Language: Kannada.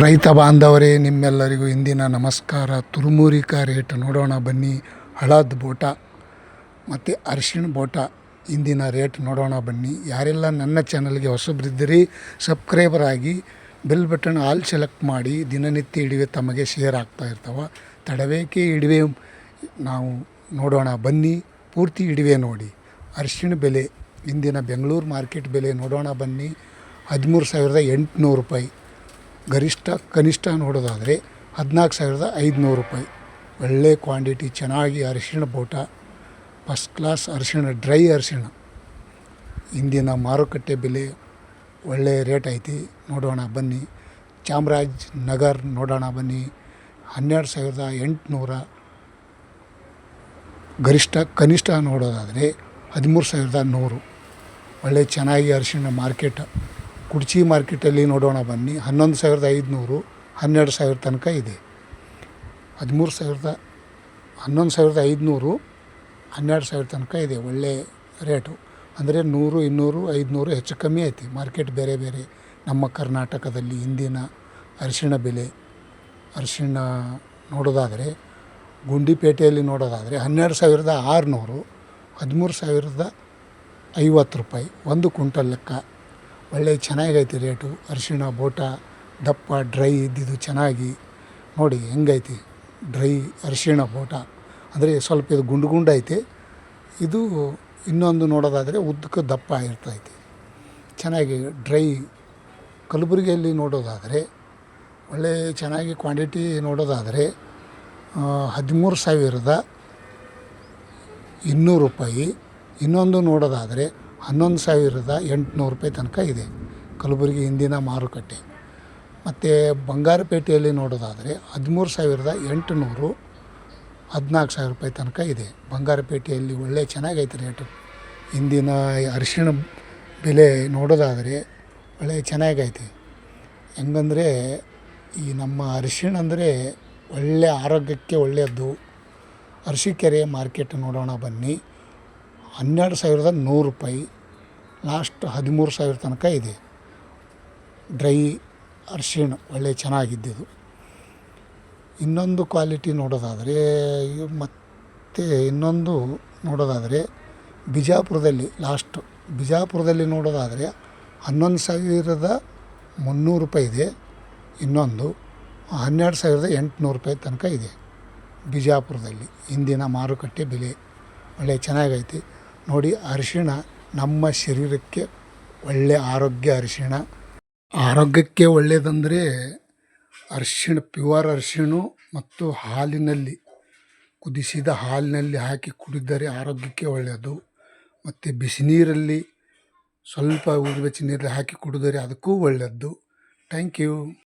ರೈತ ಬಾಂಧವರೇ, ನಿಮ್ಮೆಲ್ಲರಿಗೂ ಇಂದಿನ ನಮಸ್ಕಾರ. ತುರುಮೂರಿಕ ರೇಟ್ ನೋಡೋಣ ಬನ್ನಿ. ಹಳದ್ ಬೋಟ ಮತ್ತು ಅರಿಶಿಣ ಬೋಟ ಇಂದಿನ ರೇಟ್ ನೋಡೋಣ ಬನ್ನಿ. ಯಾರೆಲ್ಲ ನನ್ನ ಚಾನಲ್ಗೆ ಹೊಸಬ್ರಿದ್ದೀರಿ, ಸಬ್ಸ್ಕ್ರೈಬರ್ ಆಗಿ ಬೆಲ್ ಬಟನ್ ಆಲ್ ಸೆಲೆಕ್ಟ್ ಮಾಡಿ. ದಿನನಿತ್ಯ ಇಡಿವೆ ತಮಗೆ ಶೇರ್ ಆಗ್ತಾ ಇರ್ತಾವೆ. ತಡವೇಕೆ ಇಡಿವೆ ನಾವು ನೋಡೋಣ ಬನ್ನಿ. ಪೂರ್ತಿ ಇಡಿವೆ ನೋಡಿ. ಅರಿಶಿಣ ಬೆಲೆ ಇಂದಿನ ಬೆಂಗಳೂರು ಮಾರ್ಕೆಟ್ ಬೆಲೆ ನೋಡೋಣ ಬನ್ನಿ. ಹದಿಮೂರು ಸಾವಿರದ ಎಂಟುನೂರು ರೂಪಾಯಿ. ಗರಿಷ್ಠ, ಕನಿಷ್ಠ ನೋಡೋದಾದರೆ ಹದಿನಾಲ್ಕು ಸಾವಿರದ ಐದುನೂರು ರೂಪಾಯಿ. ಒಳ್ಳೆ ಕ್ವಾಂಟಿಟಿ, ಚೆನ್ನಾಗಿ ಅರಿಶಿಣ ಬೋಟ, ಫಸ್ಟ್ ಕ್ಲಾಸ್ ಅರಿಶಿಣ, ಡ್ರೈ ಅರಿಶಿಣ. ಇಂದಿನ ಮಾರುಕಟ್ಟೆ ಬೆಲೆ ಒಳ್ಳೆ ರೇಟ್ ಐತಿ. ನೋಡೋಣ ಬನ್ನಿ. ಚಾಮರಾಜ್ ನಗರ್ ನೋಡೋಣ ಬನ್ನಿ. ಹನ್ನೆರಡು ಸಾವಿರದ ಎಂಟುನೂರ ಗರಿಷ್ಠ, ಕನಿಷ್ಠ ನೋಡೋದಾದರೆ ಹದಿಮೂರು ಸಾವಿರದ ನೂರು. ಒಳ್ಳೆ ಚೆನ್ನಾಗಿ ಅರಿಶಿಣ ಮಾರ್ಕೆಟ್. ಕುಡ್ಚಿ ಮಾರ್ಕೆಟಲ್ಲಿ ನೋಡೋಣ ಬನ್ನಿ. ಹನ್ನೊಂದು ಸಾವಿರದ ಐದುನೂರು, ಹನ್ನೆರಡು ಸಾವಿರ ತನಕ ಇದೆ. ಹದಿಮೂರು ಸಾವಿರದ, ಹನ್ನೊಂದು ಸಾವಿರದ ಐದುನೂರು, ಹನ್ನೆರಡು ಸಾವಿರ ತನಕ ಇದೆ. ಒಳ್ಳೆ ರೇಟು. ಅಂದರೆ ನೂರು, ಇನ್ನೂರು, ಐದುನೂರು ಹೆಚ್ಚು ಕಮ್ಮಿ ಐತಿ. ಮಾರ್ಕೆಟ್ ಬೇರೆ ಬೇರೆ. ನಮ್ಮ ಕರ್ನಾಟಕದಲ್ಲಿ ಇಂದಿನ ಅರಿಶಿಣ ಬೆಲೆ, ಅರಿಶಿಣ ನೋಡೋದಾದರೆ, ಗುಂಡಿಪೇಟೆಯಲ್ಲಿ ನೋಡೋದಾದರೆ ಹನ್ನೆರಡು ಸಾವಿರದ ಆರುನೂರು, ಹದಿಮೂರು ಸಾವಿರದ ಐವತ್ತು ರೂಪಾಯಿ. ಒಂದು ಕ್ವಿಂಟಲ್ ಲೆಕ್ಕ. ಒಳ್ಳೆ ಚೆನ್ನಾಗೈತೆ ರೇಟು, ಅರಿಶಿಣ, ಬೋಟ, ದಪ್ಪ, ಡ್ರೈ ಇದ್ದಿದ್ದು ಚೆನ್ನಾಗಿ ನೋಡಿ ಹೆಂಗೈತಿ. ಡ್ರೈ, ಅರಿಶಿಣ, ಬೋಟ. ಅಂದರೆ ಸ್ವಲ್ಪ ಇದು ಗುಂಡು ಗುಂಡೈತೆ. ಇದು ಇನ್ನೊಂದು ನೋಡೋದಾದರೆ ಉದ್ದಕ್ಕೆ ದಪ್ಪ ಇರ್ತೈತಿ. ಚೆನ್ನಾಗಿ ಡ್ರೈ ಕಲಬುರಗಿಯಲ್ಲಿ ನೋಡೋದಾದರೆ, ಒಳ್ಳೆ ಚೆನ್ನಾಗಿ ಕ್ವಾಂಟಿಟಿ ನೋಡೋದಾದರೆ ಹದಿಮೂರು ಸಾವಿರದ ಇನ್ನೂರು ರೂಪಾಯಿ. ಇನ್ನೊಂದು ನೋಡೋದಾದರೆ ಹನ್ನೊಂದು ಸಾವಿರದ ಎಂಟುನೂರು ರೂಪಾಯಿ ತನಕ ಇದೆ. ಕಲಬುರಗಿ ಹಿಂದಿನ ಮಾರುಕಟ್ಟೆ. ಮತ್ತು ಬಂಗಾರಪೇಟೆಯಲ್ಲಿ ನೋಡೋದಾದರೆ ಹದಿಮೂರು ಸಾವಿರದ ಎಂಟುನೂರು ಹದಿನಾಲ್ಕು ಸಾವಿರ ರೂಪಾಯಿ ತನಕ ಇದೆ. ಬಂಗಾರಪೇಟೆಯಲ್ಲಿ ಒಳ್ಳೆ ಚೆನ್ನಾಗೈತೆ ರೇಟು. ಹಿಂದಿನ ಅರಿಶಿಣ ಬೆಲೆ ನೋಡೋದಾದರೆ ಒಳ್ಳೆ ಚೆನ್ನಾಗೈತೆ. ಹೆಂಗಂದರೆ ಈ ನಮ್ಮ ಅರಿಶಿಣ ಅಂದರೆ ಒಳ್ಳೆ ಆರೋಗ್ಯಕ್ಕೆ ಒಳ್ಳೆಯದು ಅರಸೀಕೆರೆ ಮಾರ್ಕೆಟ್ ನೋಡೋಣ ಬನ್ನಿ. ಹನ್ನೆರಡು ಸಾವಿರದ ನೂರು ರೂಪಾಯಿ ಲಾಸ್ಟ್ ಹದಿಮೂರು ಸಾವಿರ ತನಕ ಇದೆ. ಡ್ರೈ ಅರ್ಶಿಣ ಒಳ್ಳೆ ಚೆನ್ನಾಗಿದ್ದಿದ್ದು. ಇನ್ನೊಂದು ಕ್ವಾಲಿಟಿ ನೋಡೋದಾದರೆ ಮತ್ತು ಇನ್ನೊಂದು ನೋಡೋದಾದರೆ, ಬಿಜಾಪುರದಲ್ಲಿ ಲಾಸ್ಟ್ ಬಿಜಾಪುರದಲ್ಲಿ ನೋಡೋದಾದರೆ ಹನ್ನೊಂದು ಸಾವಿರದ ಮುನ್ನೂರು ರೂಪಾಯಿ ಇದೆ. ಇನ್ನೊಂದು ಹನ್ನೆರಡು ಸಾವಿರದ ಎಂಟುನೂರು ರೂಪಾಯಿ ತನಕ ಇದೆ. ಬಿಜಾಪುರದಲ್ಲಿ ಇಂದಿನ ಮಾರುಕಟ್ಟೆ ಬೆಲೆ ಒಳ್ಳೆ ಚೆನ್ನಾಗೈತಿ. ನೋಡಿ ಅರಿಶಿಣ ನಮ್ಮ ಶರೀರಕ್ಕೆ ಒಳ್ಳೆ ಆರೋಗ್ಯ ಅರಿಶಿಣ. ಆರೋಗ್ಯಕ್ಕೆ ಒಳ್ಳೆಯದಂದರೆ ಅರಿಶಿಣ ಪ್ಯೂರ್ ಅರಿಶಿಣ ಮತ್ತು ಹಾಲಿನಲ್ಲಿ, ಕುದಿಸಿದ ಹಾಲಿನಲ್ಲಿ ಹಾಕಿ ಕುಡಿದರೆ ಆರೋಗ್ಯಕ್ಕೆ ಒಳ್ಳೆಯದು. ಮತ್ತು ಬಿಸಿನೀರಲ್ಲಿ ಸ್ವಲ್ಪ ಉಗಿ ಬೆಚ್ಚ ನೀರಲ್ಲಿ ಹಾಕಿ ಕುಡಿದರೆ ಅದಕ್ಕೂ ಒಳ್ಳೆಯದು. Thank you